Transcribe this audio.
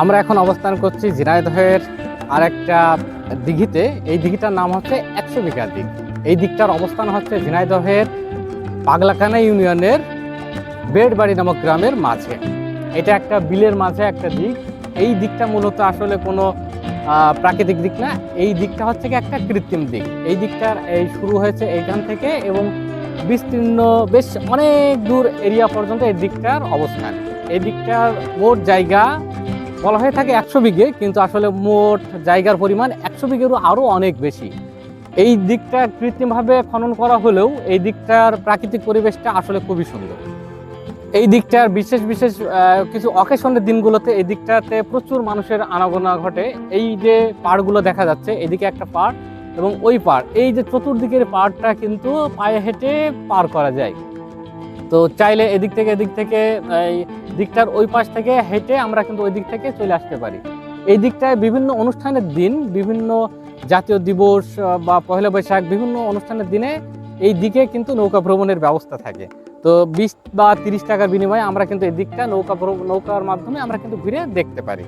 আমরা এখন অবস্থান করছি ঝিনাইদহের আর একটা দিঘিতে। এই দিঘিটার নাম হচ্ছে একশো বিঘা দিঘ। এই দিকটার অবস্থান হচ্ছে ঝিনাইদহের পাগলাকানা ইউনিয়নের বেড়বাড়ি নামক গ্রামের মাঝে। এটা একটা বিলের মাঝে একটা দিক এই দিকটা মূলত আসলে কোনো প্রাকৃতিক দিক না। এই দিকটা হচ্ছে একটা কৃত্রিম দিক এই দিকটার এই শুরু হয়েছে এইখান থেকে এবং বিস্তীর্ণ বেশ অনেক দূর এরিয়া পর্যন্ত এই দিকটার অবস্থান। এই দিকটার মোট জায়গা বলা হয়ে থাকে একশো বিঘে, কিন্তু আসলে মোট জায়গার পরিমাণ একশো বিঘেরও আরও অনেক বেশি। এই দিকটা কৃত্রিমভাবে খনন করা হলেও এই দিকটার প্রাকৃতিক পরিবেশটা আসলে খুবই সুন্দর। এই দিকটার বিশেষ বিশেষ কিছু অকেশনের দিনগুলোতে এই দিকটাতে প্রচুর মানুষের আনাগোনা ঘটে। এই যে পাড়গুলো দেখা যাচ্ছে, এদিকে একটা পাড় এবং ওই পাড়। এই যে চতুর্দিকের পাড়টা কিন্তু পায়ে হেঁটে পার করা যায়। তো চাইলে এদিক থেকে এদিক থেকে, এই দিকটার ওই পাশ থেকে হেঁটে আমরা কিন্তু ওই দিক থেকে চলে আসতে পারি। এই দিকটায় বিভিন্ন অনুষ্ঠানের দিন, বিভিন্ন জাতীয় দিবস বা পয়লা বৈশাখ, বিভিন্ন অনুষ্ঠানের দিনে এই দিকে কিন্তু নৌকা ভ্রমণের ব্যবস্থা থাকে। তো বিশ বা তিরিশ টাকার বিনিময়ে আমরা কিন্তু এই দিকটা নৌকা নৌকার মাধ্যমে আমরা কিন্তু ঘুরে দেখতে পারি।